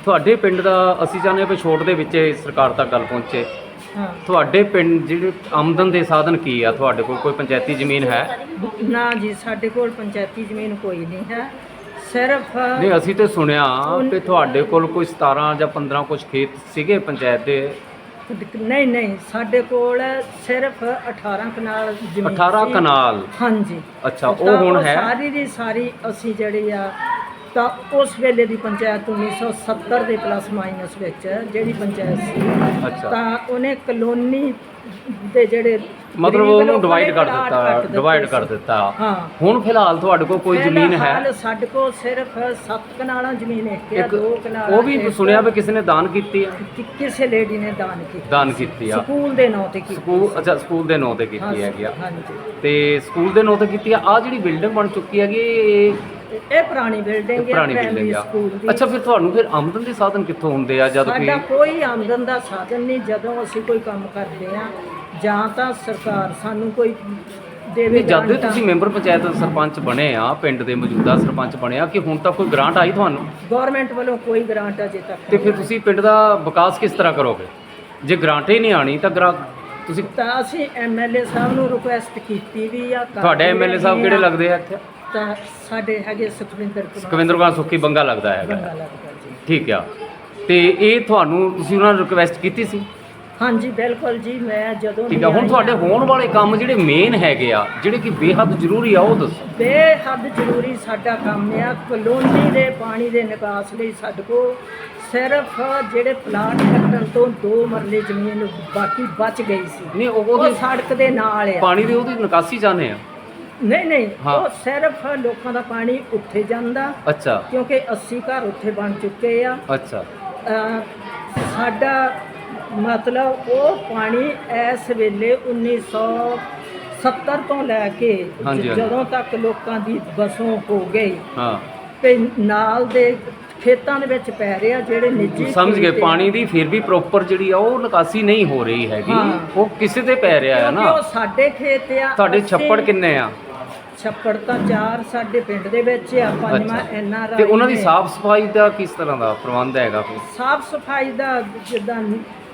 ਤੁਹਾਡੇ ਪਿੰਡ ਦਾ ਅਸੀਂ ਚਾਹੁੰਦੇ ਹਾਂ ਵੀ ਛੋਟ ਦੇ ਵਿੱਚ ਇਹ ਸਰਕਾਰ ਤੱਕ ਗੱਲ ਪਹੁੰਚੇ। ਹਾਂ। ਤੁਹਾਡੇ ਪਿੰਡ ਜਿਹੜੇ ਆਮਦਨ ਦੇ ਸਾਧਨ ਕੀ ਆ? ਤੁਹਾਡੇ ਕੋਲ ਕੋਈ ਪੰਚਾਇਤੀ ਜ਼ਮੀਨ ਹੈ? ਨਾ ਜੀ ਸਾਡੇ ਕੋਲ ਪੰਚਾਇਤੀ ਜ਼ਮੀਨ ਕੋਈ ਨਹੀਂ ਹੈ। ਸਿਰਫ ਨਹੀਂ ਅਸੀਂ ਤੇ ਸੁਣਿਆ ਕਿ ਤੁਹਾਡੇ ਕੋਲ ਕੋਈ 17 ਜਾਂ 15 ਕੁਝ ਖੇਤ ਸੀਗੇ ਪੰਚਾਇਤ ਦੇ? ਨਹੀਂ ਨਹੀਂ ਸਾਡੇ ਕੋਲ ਸਿਰਫ 18 ਕਨਾਲ ਜ਼ਮੀਨ 18 ਸੀ। ਕਨਾਲ? ਹਾਂਜੀ। ਅੱਛਾ ਉਹ ਤਾਂ ਹੁਣ ਹੈ? ਸਾਰੀ ਦੀ ਸਾਰੀ ਅਸੀਂ ਜਿਹੜੀ ਆ ਤਾਂ ਉਸ ਵੇਲੇ ਦੀ ਪੰਚਾਇਤ 1970 ਦੇ ਪਲੱਸ ਮਾਈਨਸ ਵਿੱਚ ਜਿਹੜੀ ਪੰਚਾਇਤ ਸੀ। ਅੱਛਾ। ਤਾਂ ਉਹਨੇ ਕਲੋਨੀ ਦੇ ਜਿਹੜੇ ਮਤਲਬ ਗਰੀਬ ਉਹਨੂੰ ਲੋਕਾਂ ਡਿਵਾਈਡ ਕਰ ਦਿੱਤਾ ਡਿਵਾਈਡ ਕਰ ਸੀ। ਦਿੱਤਾ। ਹਾਂ। ਹੁਣ ਫਿਲਹਾਲ ਤੁਹਾਡੇ ਕੋਲ ਕੋਈ ਜ਼ਮੀਨ ਹੈ? ਫਿਲਹਾਲ ਸਾਡੇ ਕੋਲ ਸਿਰਫ 7 ਕਨਾਲਾਂ ਜ਼ਮੀਨ ਆ ਇੱਕ ਦੋ ਕਨਾਲਾਂ ਉਹ ਵੀ ਇੱਕ- ਸੁਣਿਆ ਵੀ ਕਿਸੇ ਨੇ ਦਾਨ ਕੀਤੀ ਆ? ਕਿ ਕਿਸੇ ਲੇਡੀ ਨੇ ਦਾਨ ਕੀਤੀ। ਦਾਨ ਕੀਤੀ ਆ। ਸਕੂਲ ਦੇ ਨਾਂ ਤੇ ਕੀਤੀ ਸਕੂਲ ਅੱਛਾ ਸਕੂਲ ਦੇ ਨਾਂ ਤੇ ਕੀਤੀ ਹਾਂ, ਹੈਗੀ ਆ। ਹਾਂਜੀ। ਤੇ ਸਕੂਲ ਦੇ ਨਾਂ ਤੇ ਕੀਤੀ ਆ। ਆ ਜਿਹੜੀ ਬਿਲਡਿੰਗ ਬਣ ਚੁੱਕੀ ਹੈਗੀ ਇਹ ਇਹ ਪੁਰਾਣੀ ਬਿਲਡਿੰਗ ਹੈ ਪੁਰਾਣੀ ਬਿਲਡਿੰਗ ਆ। ਸਕੂਲ ਦੀ। ਅੱਛਾ ਫਿਰ ਤੁਹਾਨੂੰ ਫਿਰ ਆਮਦਨ ਦੇ ਸਾਧਨ ਕਿੱਥੋਂ ਹੁੰਦੇ ਆ? ਜਦ ਸਾਡਾ ਕਿ ਕੋਈ ਆਮਦਨ ਦਾ ਸਾਧਨ ਨਹੀਂ ਜਦੋਂ ਅਸੀਂ ਕੋਈ ਕੰਮ ਕਰਦੇ ਆ ਜਾਂ ਤਾਂ ਸਰਕਾਰ ਸਾਨੂੰ ਕੋਈ ਦੇਵੇ ਜਦ ਦੇ। ਤੁਸੀਂ ਮੈਂਬਰ ਪੰਚਾਇਤ ਸਰਪੰਚ ਬਣੇ ਆ ਪਿੰਡ ਦੇ ਮੌਜੂਦਾ ਸਰਪੰਚ ਬਣੇ ਆ ਕਿ ਹੁਣ ਤੱਕ ਕੋਈ ਗ੍ਰਾਂਟ ਆਈ ਤੁਹਾਨੂੰ? ਗਵਰਨਮੈਂਟ ਵੱਲੋਂ ਕੋਈ ਗ੍ਰਾਂਟ ਅਜੇ ਤੱਕ ਤੇ ਫਿਰ ਤੁਸੀਂ ਪਿੰਡ ਦਾ ਵਿਕਾਸ ਕਿਸ ਤਰ੍ਹਾਂ ਕਰੋਗੇ? ਜੇ ਗ੍ਰਾਂਟ ਹੀ ਨਹੀਂ ਆਣੀ ਤਾਂ ਗ੍ਰਾ ਤੁਸੀਂ ਤਾਂ ਅਸੀਂ ਐਮਐਲਏ ਸਾਹਿਬ ਨੂੰ ਰਿਕੁਐਸਟ ਕੀਤੀ ਵੀ ਆ ਕਰ ਤੁਹਾਡੇ ਵੀ ਐਮਐਲਏ ਸਾਹਿਬ ਰਹੇ ਕਿਹੜੇ ਆ। ਲੱਗਦੇ ਆ ਇੱਥੇ? ਤਾਂ ਸਾਡੇ ਹੈਗੇ ਸੁਖਵਿੰਦਰ ਕੁਮਾਰ। ਸੁਖਵਿੰਦਰ ਕੁਮਾਰ ਸੁੱਖੀ ਬੰਗਾ ਲੱਗਦਾ ਹੈਗਾ। ਜੀ। ਠੀਕ ਆ। ਤੇ ਇਹ ਤੁਹਾਨੂੰ ਤੁਸੀਂ ਉਹਨਾਂ ਨੂੰ ਰਿਕਵੈਸਟ ਕੀਤੀ ਸੀ? ਹਾਂਜੀ ਬਿਲਕੁਲ ਜੀ ਮੈਂ ਜਦੋਂ ਠੀਕ ਆ। ਹੁਣ ਤੁਹਾਡੇ ਹੋਣ ਵਾਲੇ ਕੰਮ ਜਿਹੜੇ ਮੇਨ ਹੈਗੇ ਆ ਜਿਹੜੇ ਕਿ ਬੇਹੱਦ ਜ਼ਰੂਰੀ ਆ ਉਹ ਦੱਸੋ। ਬੇਹੱਦ ਜ਼ਰੂਰੀ ਸਾਡਾ ਕੰਮ ਆ ਕਲੋਨੀ ਦੇ ਪਾਣੀ ਦੇ ਨਿਕਾਸ ਲਈ ਸਾਡੇ ਕੋਲ ਸਿਰਫ ਜਿਹੜੇ ਪਲਾਟ ਕੱਟਣ ਤੋਂ ਦੋ ਮਰਲੇ ਜ਼ਮੀਨ ਬਾਕੀ ਬਚ ਗਈ ਸੀ। ਨਹੀਂ ਉਹ ਉਹ ਉਹਦੀ ਸੜਕ ਦੇ ਨਾਲ ਆ। ਪਾਣੀ ਦੀ ਉਹਦੀ ਨਿਕਾਸੀ ਚਾਹੁੰਦੇ ਆ। ਨਹੀਂ ਨਹੀਂ ਹਾਂ। ਉਹ ਸਿਰਫ ਲੋਕਾਂ ਦਾ ਪਾਣੀ ਉੱਥੇ ਜਾਂਦਾ। ਅੱਛਾ। ਕਿਉਂਕਿ 80 ਘਰ ਉੱਥੇ ਬਣ ਚੁੱਕੇ ਆ। ਅੱਛਾ। ਅਹ ਸਾਡਾ ਮਤਲਬ ਉਹ ਪਾਣੀ ਇਸ ਵੇਲੇ 1970 ਤੋਂ ਲੈ ਕੇ ਹਾਂਜੀ, ਹਾਂਜੀ। ਜਦੋਂ ਤੱਕ ਲੋਕਾਂ ਦੀ ਬਸੋਂ ਹੋ ਗਈ। ਹਾਂ। ਤੇ ਨਾਲ ਦੇ ਖੇਤਾਂ ਦੇ ਵਿੱਚ ਪੈ ਰਿਹਾ ਜਿਹੜੇ ਨਿੱਜੀ ਸਮਝ ਗਏ ਖੇਤ ਆ। ਪਾਣੀ ਦੀ ਫਿਰ ਵੀ ਪ੍ਰੋਪਰ ਜਿਹੜੀ ਆ ਉਹ ਨਿਕਾਸੀ ਨਹੀਂ ਹੋ ਰਹੀ ਹੈਗੀ। ਹਾਂ। ਉਹ ਕਿਸੇ ਤੇ ਪੈ ਰਿਹਾ ਹੈ ਕਿਉਂਕਿ ਨਾ ਉਹ ਸਾਡੇ ਖੇਤ ਆ ਤੁਹਾਡੇ ਅਸੀਂ- ਛੱਪੜ ਕਿੰਨੇ ਆ? ਛੱਪੜ ਤਾਂ ਚਾਰ ਸਾਡੇ ਪਿੰਡ ਦੇ ਵਿੱਚ ਆ ਪੰਜਵਾਂ ਅੱਛਾ। ਐਨ ਆਰ ਤੇ ਉਹਨਾਂ ਦੀ ਸਾਫ਼ ਸਫ਼ਾਈ ਦਾ ਕਿਸ ਤਰ੍ਹਾਂ ਦਾ ਪ੍ਰਬੰਧ ਹੈਗਾ ਫਿਰ ਸਾਫ਼ ਸਫ਼ਾਈ ਦਾ ਜਿੱਦਾਂ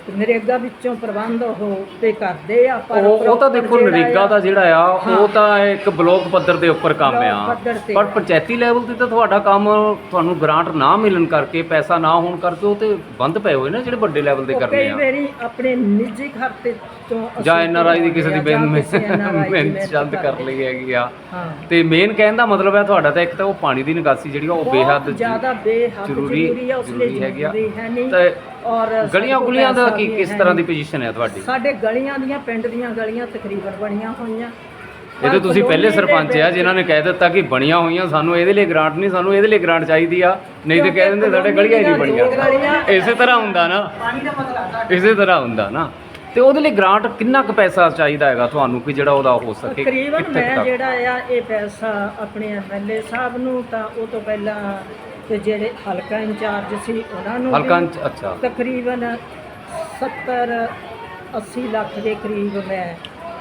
ਨਰੇਗਾ ਵਿੱਚੋਂ ਪ੍ਰਬੰਧ ਉਹ ਤੇ ਕਰਦੇ ਆ ਉਹ ਉਹ ਤਾਂ ਦੇਖੋ ਜਿਹੜਾ ਨਰੇਗਾ ਦਾ ਜਿਹੜਾ ਆ ਉਹ। ਤਾਂ ਇੱਕ ਬਲੋਕ ਪੱਧਰ ਦੇ ਉੱਪਰ ਕੰਮ ਆ ਪੱਧਰ ਤੇ ਪਰ। ਪੰਚਾਇਤੀ ਲੈਵਲ ਤੇ ਤਾਂ ਤੁਹਾਡਾ ਕੰਮ ਤੁਹਾਨੂੰ ਗ੍ਰਾਂਟ ਨਾ ਮਿਲਣ ਕਰਕੇ ਪੈਸਾ ਨਾ ਹੋਣ ਕਰਕੇ ਉਹ ਤੇ ਬੰਦ ਪਏ ਹੋਏ ਨੇ ਜਿਹੜੇ ਵੱਡੇ ਲੈਵਲ ਤੇ ਉਹ ਕਰਨੇ ਕਈ ਆ ਵਾਰੀ ਆਪਣੇ ਨਿੱਜੀ ਖਾਤੇ ਤੋਂ ਜਾਂ ਅਸੀਂ ਐਨ ਆਰ ਆਈ ਦੀ ਕਿਸੇ ਦੀ ਜਾਂ ਕਿਸੇ NRI ਦੀ ਮਿਹਨਤ ਚੰਦ ਕਰ। ਲਈ ਹੈਗੀ ਆ ਹਾਂ ਤੇ ਮੇਨ ਕਹਿਣ ਦਾ ਮਤਲਬ ਹੈ ਤੁਹਾਡਾ ਤਾਂ ਇੱਕ ਤਾਂ ਉਹ ਪਾਣੀ ਦੀ ਨਿਕਾਸੀ ਜਿਹੜੀ ਆ ਉਹ ਬੇਹੱਦ ਜ਼ਿਆਦਾ ਬੇਹੱਦ ਜ਼ਰੂਰੀ- ਜ਼ਰੂਰੀ ਹੈ ਉਸ ਲਈ ਜ਼ਰੂਰੀ ਹੈਗੀ ਆ। ਜ਼ਰੂਰੀ ਹੈ ਨਹੀਂ ਤੇ ਔਰ ਗਲੀਆਂ ਗੁਲੀਆਂ ਦਾ ਕੀ ਕਿਸ ਤਰ੍ਹਾਂ ਦੀ। ਪੋਜੀਸ਼ਨ ਹੈ ਤੁਹਾਡੀ? ਸਾਡੇ ਗਲੀਆਂ ਦੀਆਂ ਪਿੰਡ ਦੀਆਂ ਗਲੀਆਂ ਤਕਰੀਬਨ ਬਣੀਆਂ ਹੋਈਆਂ। ਇਹ ਤਾਂ ਤੁਸੀਂ ਪਹਿਲੇ ਸਰਪੰਚ ਆ ਜਿਨ੍ਹਾਂ ਨੇ ਕਹਿ ਦਿੱਤਾ ਕਿ ਬਣੀਆਂ ਹੋਈਆਂ ਸਾਨੂੰ ਇਹਦੇ ਲਈ ਗ੍ਰਾਂਟ ਨਹੀਂ ਸਾਨੂੰ ਇਹਦੇ ਲਈ ਗ੍ਰਾਂਟ ਚਾਹੀਦੀ ਆ। ਨਹੀਂ ਤੇ ਕਹਿ ਦਿੰਦੇ ਸਾਡੇ ਗਲੀਆਂ ਹੀ ਨਹੀਂ ਬਣੀਆਂ। ਇਸੇ ਤਰ੍ਹਾਂ ਹੁੰਦਾ ਨਾ। ਇਸੇ ਤਰ੍ਹਾਂ ਹੁੰਦਾ ਨਾ। ਤੇ ਉਹਦੇ ਲਈ ਗ੍ਰਾਂਟ ਕਿੰਨਾ ਕੁ ਪੈਸਾ ਚਾਹੀਦਾ ਹੈਗਾ ਤੁਹਾਨੂੰ ਕਿ ਜਿਹੜਾ ਉਹਦਾ ਹੋ ਸਕੇ? ਤਕਰੀਬਨ ਮੈਂ? ਜਿਹੜਾ ਆ ਇਹ ਪੈਸਾ ਆਪਣੇ ਐਮਐਲਏ ਸਾਹਿਬ ਨੂੰ ਤਾਂ ਉਹ ਤੋਂ ਪਹਿਲਾਂ ਤੇ ਜਿਹੜੇ ਹਲਕਾ ਇੰਚਾਰਜ ਸੀ ਉਹਨਾਂ ਨੂੰ ਹਲਕਾ ਅੱਛਾ। ਤਕਰੀਬਨ 70 80 ਲੱਖ ਦੇ ਕਰੀਬ ਮੈਂ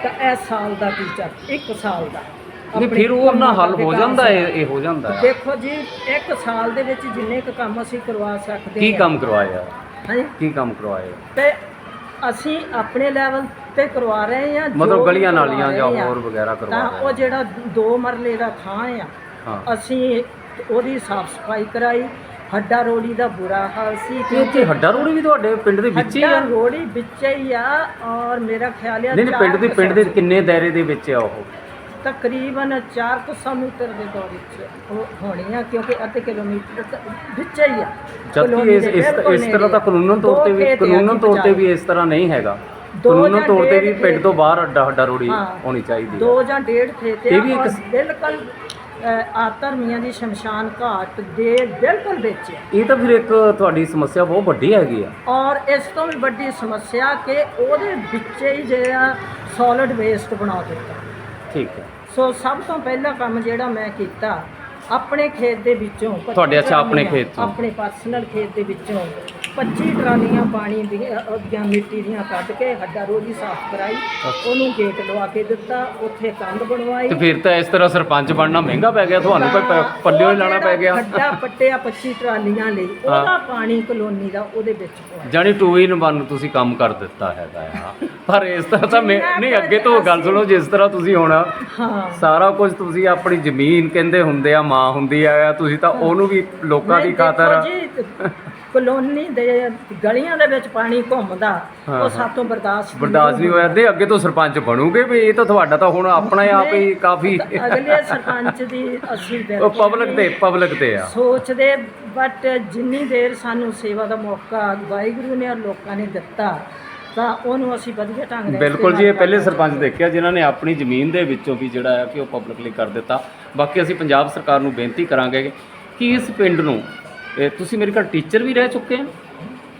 ਤਾਂ ਇਹ ਸਾਲ ਦਾ ਟੀਚਰ ਇੱਕ ਸਾਲ ਦਾ। ਨਹੀਂ ਫਿਰ ਉਹ ਨਾ ਹੱਲ ਹੋ ਜਾਂਦਾ ਹੈ ਇਹ ਹੋ ਜਾਂਦਾ। ਦੇਖੋ ਜੀ ਇੱਕ ਸਾਲ ਦੇ ਵਿੱਚ ਜਿੰਨੇ ਕੁ ਕੰਮ ਅਸੀਂ ਕਰਵਾ ਸਕਦੇ ਕੀ ਕੰਮ ਕਰਵਾਇਆ? ਹਾਂਜੀ। ਕੀ ਕੰਮ ਕਰਵਾਇਆ? ਤੇ ਅਸੀਂ ਆਪਣੇ ਲੈਵਲ ਤੇ ਕਰਵਾ ਰਹੇ ਹਾਂ ਮਤਲਬ ਗਲੀਆਂ ਨਾਲੀਆਂ ਜਾਂ। ਹੋਰ ਵਗੈਰਾ ਕਰਵਾ ਰਹੇ ਉਹ। ਜਿਹੜਾ ਦੋ ਮਰਲੇ ਦਾ ਥਾਂ ਆ ਅਸੀਂ ਉਹਦੀ ਸਾਫ਼ ਸਫ਼ਾਈ ਕਰਾਈ ਹੱਡਾ ਰੋੜੀ ਦਾ ਬੁਰਾ ਹਾਲ ਸੀ ਤੇ ਇੱਥੇ ਹੱਡਾ ਰੋੜੀ ਵੀ ਤੁਹਾਡੇ ਪਿੰਡ ਦੇ ਵਿੱਚ ਹੀ ਹੱਡਾ ਆ ਰੋੜੀ ਵਿੱਚ ਹੀ ਆ ਔਰ ਮੇਰਾ ਖਿਆਲ ਆ ਨਹੀਂ ਨਹੀਂ ਪਿੰਡ ਦੇ ਪਿੰਡ ਦੇ ਕੁ ਕਿੰਨੇ ਦਾਇਰੇ ਦੇ ਵਿੱਚ ਆ ਉਹ ਤਕਰੀਬਨ 400 ਮੀਟਰ ਦੇ ਦੌਰ ਵਿੱਚ ਹੋਣੀ ਆ ਕਿਉਂਕਿ ਅੱਧੇ ਕਿਲੋਮੀਟਰ ਵਿੱਚ ਹੀ ਆ ਜਦਕਿ ਇਸ ਦੇ ਇਸ ਤਰ੍ਹਾਂ ਤਾਂ ਨੇੜੇ। ਕਾਨੂੰਨ ਤੌਰ ਦੋ ਤੇ ਵੀ ਕਾਨੂੰਨ ਤੌਰ ਤੇ। ਵੀ ਇਸ ਤਰ੍ਹਾਂ ਨਹੀਂ ਹੈਗਾ ਦੋ ਕਾਨੂੰਨ ਤੌਰ ਤੇ ਵੀ ਪਿੰਡ। ਤੋਂ ਬਾਹਰ ਅੱਡਾ ਹੱਡਾ ਰੋੜੀ ਹਾਂ। ਹੋਣੀ ਚਾਹੀਦੀ ਹੈ ਦੋ ਜਾਂ ਡੇਢ ਖੇਤ ਇਹ ਵੀ ਇੱਕ ਬਿਲਕੁਲ ਆਤਰ ਮੀਆਂ ਦੀ ਸ਼ਮਸ਼ਾਨ ਘਾਟ ਦੇ ਬਿਲਕੁਲ ਵਿੱਚ ਇਹ ਤਾਂ ਫਿਰ ਇੱਕ ਤੁਹਾਡੀ ਸਮੱਸਿਆ ਬਹੁਤ ਵੱਡੀ ਹੈਗੀ ਆ। ਔਰ ਇਸ ਤੋਂ ਵੀ ਵੱਡੀ ਸਮੱਸਿਆ ਕਿ ਉਹਦੇ ਵਿੱਚ ਹੀ ਜਿਹੜਾ ਸੋਲਿਡ ਵੇਸਟ ਬਣਾ ਦਿੱਤਾ। ਠੀਕ ਹੈ। ਸੋ ਸਭ ਤੋਂ ਪਹਿਲਾ ਕੰਮ ਜਿਹੜਾ ਮੈਂ ਕੀਤਾ ਆਪਣੇ ਖੇਤ ਦੇ ਵਿੱਚੋਂ ਤੁਹਾਡੇ ਅੱਛਾ ਆਪਣੇ ਖੇਤ ਚੋਂ। ਆਪਣੇ ਪਰਸਨਲ ਖੇਤ ਦੇ ਵਿੱਚੋਂ। 25 ਟਰਾਲੀਆਂ ਪਾਣੀ ਦੀਆਂ ਉਹਦੀਆਂ ਮਿੱਟੀ ਦੀਆਂ ਕੱਢ ਕੇ ਹੱਡਾ ਰੋਜੀ ਸਾਫ਼ ਕਰਾਈ ਉਹਨੂੰ ਗੇਟ ਲਵਾ ਕੇ ਦਿੱਤਾ ਉੱਥੇ ਕੰਧ ਬਣਵਾਈ। ਤੇ ਫਿਰ ਤਾਂ ਇਸ ਤਰ੍ਹਾਂ ਸਰਪੰਚ ਬਣਨਾ ਮਹਿੰਗਾ ਪੈ ਗਿਆ ਤੁਹਾਨੂੰ ਕੋਈ ਪ- ਪੱਲਿਓ ਹੀ ਲਾਣਾ ਪੈ ਗਿਆ। ਹੱਡਾ ਪੱਟਿਆ 25 ਟਰਾਲੀਆਂ ਲਈ ਉਹਦਾ ਪਾਣੀ ਕਲੋਨੀ ਦਾ ਉਹਦੇ ਵਿੱਚ ਪਵਾਇਆ। ਜਾਨੀ 2 ਇਨ 1 ਤੁਸੀਂ ਕੰਮ ਕਰ ਦਿੱਤਾ ਹੈਗਾ ਆ। ਪਰ ਇਸ ਤਰ੍ਹਾਂ ਤਾਂ ਮੈਂ ਨਹੀਂ ਅੱਗੇ ਤੋਂ ਗੱਲ ਸੁਣੋ ਜਿਸ ਤਰ੍ਹਾਂ ਤੁਸੀਂ ਹੁਣ ਹਾਂ। ਸਾਰਾ ਕੁਝ ਤੁਸੀਂ ਆਪਣੀ ਜ਼ਮੀਨ ਕਹਿੰਦੇ ਹੁੰਦੇ ਆ ਮਾਂ ਹੁੰਦੀ ਆ ਤੁਸੀਂ ਤਾਂ ਉਹਨੂੰ ਵੀ ਲੋਕਾਂ ਦੀ ਨਹੀਂ, ਦੇਖੋ ਖਾਤਰ ਜੀ, ਕਲੋਨੀ ਦੇ ਗਲੀਆਂ ਦੇ ਵਿੱਚ ਪਾਣੀ ਘੁੰਮਦਾ ਹਾਂ, ਉਹ ਸਾਤੋਂ ਬਰਦਾਸ਼ਤ ਬਰਦਾਸ਼ਤ ਨਹੀਂ ਹੋਇਆ। ਤੇ ਅੱਗੇ ਤੋਂ ਸਰਪੰਚ ਬਣੂਗੇ ਵੀ ਇਹ ਤਾਂ ਤੁਹਾਡਾ ਤਾਂ ਹੁਣ ਆਪਣਾ ਹੀ ਆਪ ਹੀ ਕਾਫੀ ਅਗਲੇ ਸਰਪੰਚ ਦੀ ਅਸੀਂ ਉਹ ਪਬਲਿਕ ਤੇ ਪਬਲਿਕ ਤੇ ਆ। ਸੋਚਦੇ ਬਟ ਜਿੰਨੀ ਦੇਰ ਸਾਨੂੰ ਸੇਵਾ ਦਾ ਮੌਕਾ ਵਾਹਿਗੁਰੂ ਨੇ ਲੋਕਾਂ ਨੇ ਦਿੱਤਾ ਤਾਂ ਉਹਨੂੰ ਅਸੀਂ ਵਧੀਆ ਢੰਗ ਨਾਲ ਬਿਲਕੁਲ ਜੀ ਇਹ ਪਹਿਲੇ ਸਰਪੰਚ ਦੇਖਿਆ ਜਿਨ੍ਹਾਂ ਨੇ ਆਪਣੀ ਜ਼ਮੀਨ ਦੇ ਵਿੱਚੋਂ ਵੀ ਜਿਹੜਾ ਹੈ ਕਿ ਉਹ ਪਬਲਿਕਲੀ ਕਰ ਦਿੱਤਾ। ਬਾਕੀ ਅਸੀਂ ਪੰਜਾਬ ਸਰਕਾਰ ਨੂੰ ਬੇਨਤੀ ਕਰਾਂਗੇ ਕਿ ਇਸ ਪਿੰਡ ਨੂੰ ਤੁਸੀਂ ਮੇਰੇ ਘਰ ਟੀਚਰ ਵੀ ਰਹਿ ਚੁੱਕੇ ਆ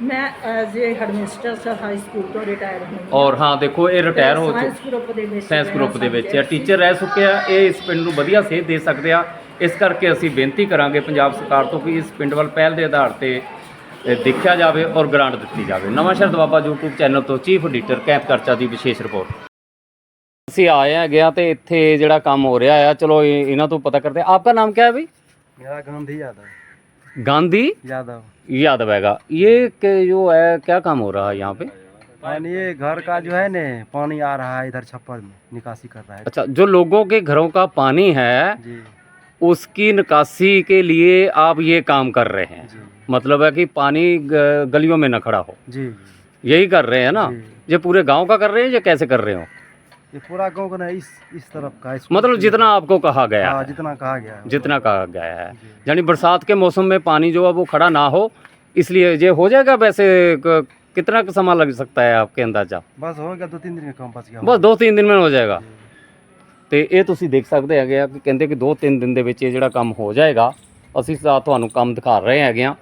ਮੈਂ as a headmistress high school ਤੋਂ ਰਿਟਾਇਰ ਹੋਈ ਔਰ ਹਾਂ ਦੇਖੋ ਇਹ ਰਿਟਾਇਰ ਹੋ ਚੁੱਕੇ ਸਾਇੰਸ ਗਰੁੱਪ ਦੇ ਵਿੱਚ ਸਾਇੰਸ ਮੇਰਾ ਗਰੁੱਪ ਦੇ ਵਿੱਚ ਆ subject ਟੀਚਰ ਰਹਿ ਚੁੱਕੇ ਆ ਇਹ ਇਸ ਪਿੰਡ ਨੂੰ ਵਧੀਆ ਸੇਧ ਦੇ ਸਕਦੇ ਆ ਇਸ ਕਰਕੇ ਅਸੀਂ ਬੇਨਤੀ ਕਰਾਂਗੇ ਪੰਜਾਬ ਸਰਕਾਰ ਤੋਂ ਕਿ ਇਸ ਪਿੰਡ ਵੱਲ ਪਹਿਲ ਦੇ ਆਧਾਰ ਤੇ ਇਹ ਦੇਖਿਆ ਜਾਵੇ ਔਰ ਗ੍ਰਾਂਟ ਦਿੱਤੀ ਜਾਵੇ Nawanshahr Doaba YouTube channel ਤੋਂ ਚੀਫ ਐਡੀਟਰ ਕੈਂਪ ਕਰਚਾ ਦੀ ਵਿਸ਼ੇਸ਼ ਰਿਪੋਰਟ ਅਸੀਂ ਆਏ ਆ ਗਿਆ ਤੇ ਇੱਥੇ ਜਿਹੜਾ ਕੰਮ ਹੋ ਰਿਹਾ ਆ ਚਲੋ ਇਹ- ਇਹਨਾਂ ਤੋਂ ਪਤਾ ਕਰਦੇ ਆ ਆਪਕਾ ਨਾਮ क्या है भाई मेरा गांधी यादव गांधी? यादव। यादव हैगा। ये के जो है क्या काम हो रहा है यहाँ पे? पानी ये घर का जो है ने पानी आ रहा है इधर छप्पर में निकासी कर रहा है। अच्छा जो लोगों के घरों का पानी है जी। उसकी निकासी के लिए आप ये काम कर रहे हैं। मतलब है कि पानी गलियों में न खड़ा हो। जी। यही कर रहे हैं ना? ये पूरे गाँव का कर रहे हैं या कैसे कर रहे हो? ये पूरा गांव का ना इस इस तरफ का इस मतलब जितना आपको कहा गया हाँ है जितना कहा गया है जितना कहा गया है जी। यानी बरसात के मौसम में पानी जो है वो खड़ा ना हो इसलिए ये हो जाएगा वैसे क- कितना समय लग सकता है आपके अंदाजा बस हो गया दो तीन दिन का काम बच गया ਬਸ 2-3 ਦਿਨ में हो जाएगा ਤੇ ਇਹ ਤੁਸੀਂ ਦੇਖ ਸਕਦੇ ਹੈਗੇ ਆ ਕਿ ਕਹਿੰਦੇ ਕਿ 2-3 ਦਿਨ ਦੇ ਵਿੱਚ ਇਹ ਜਿਹੜਾ ਕੰਮ ਹੋ ਜਾਏਗਾ ਅਸੀਂ ਤਾਂ ਤੁਹਾਨੂੰ ਕੰਮ ਦਿਖਾ ਰਹੇ ਹੈਗੇ ਆ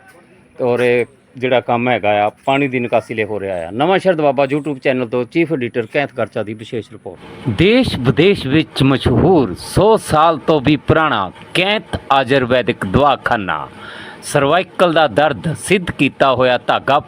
ਤੇ ਔਰ ਇਹ ਜਿਹੜਾ ਕੰਮ ਹੈਗਾ ਆ, ਪਾਣੀ ਦੀ ਨਿਕਾਸੀ ਲਈ ਹੋ ਰਿਹਾ ਆ। ਨਵਾਂ ਸ਼ਹਿਰ ਦਵਾਬਾ YouTube ਚੈਨਲ ਤੋਂ ਚੀਫ ਐਡੀਟਰ ਕੈਂਥ ਕਰਚਾ ਦੀ ਵਿਸ਼ੇਸ਼ ਰਿਪੋਰਟ। ਦੇਸ਼ ਵਿਦੇਸ਼ ਵਿੱਚ ਮਸ਼ਹੂਰ 100 ਸਾਲ ਤੋਂ ਵੀ ਪੁਰਾਣਾ ਕੈਂਥ ਆਯੁਰਵੈਦਿਕ ਦਵਾਖਾਨਾ ਸਰਵਾਈਕਲ ਦਾ ਦਰਦ ਸਿੱਧ ਕੀਤਾ ਹੋਇਆ ਧਾਗਾ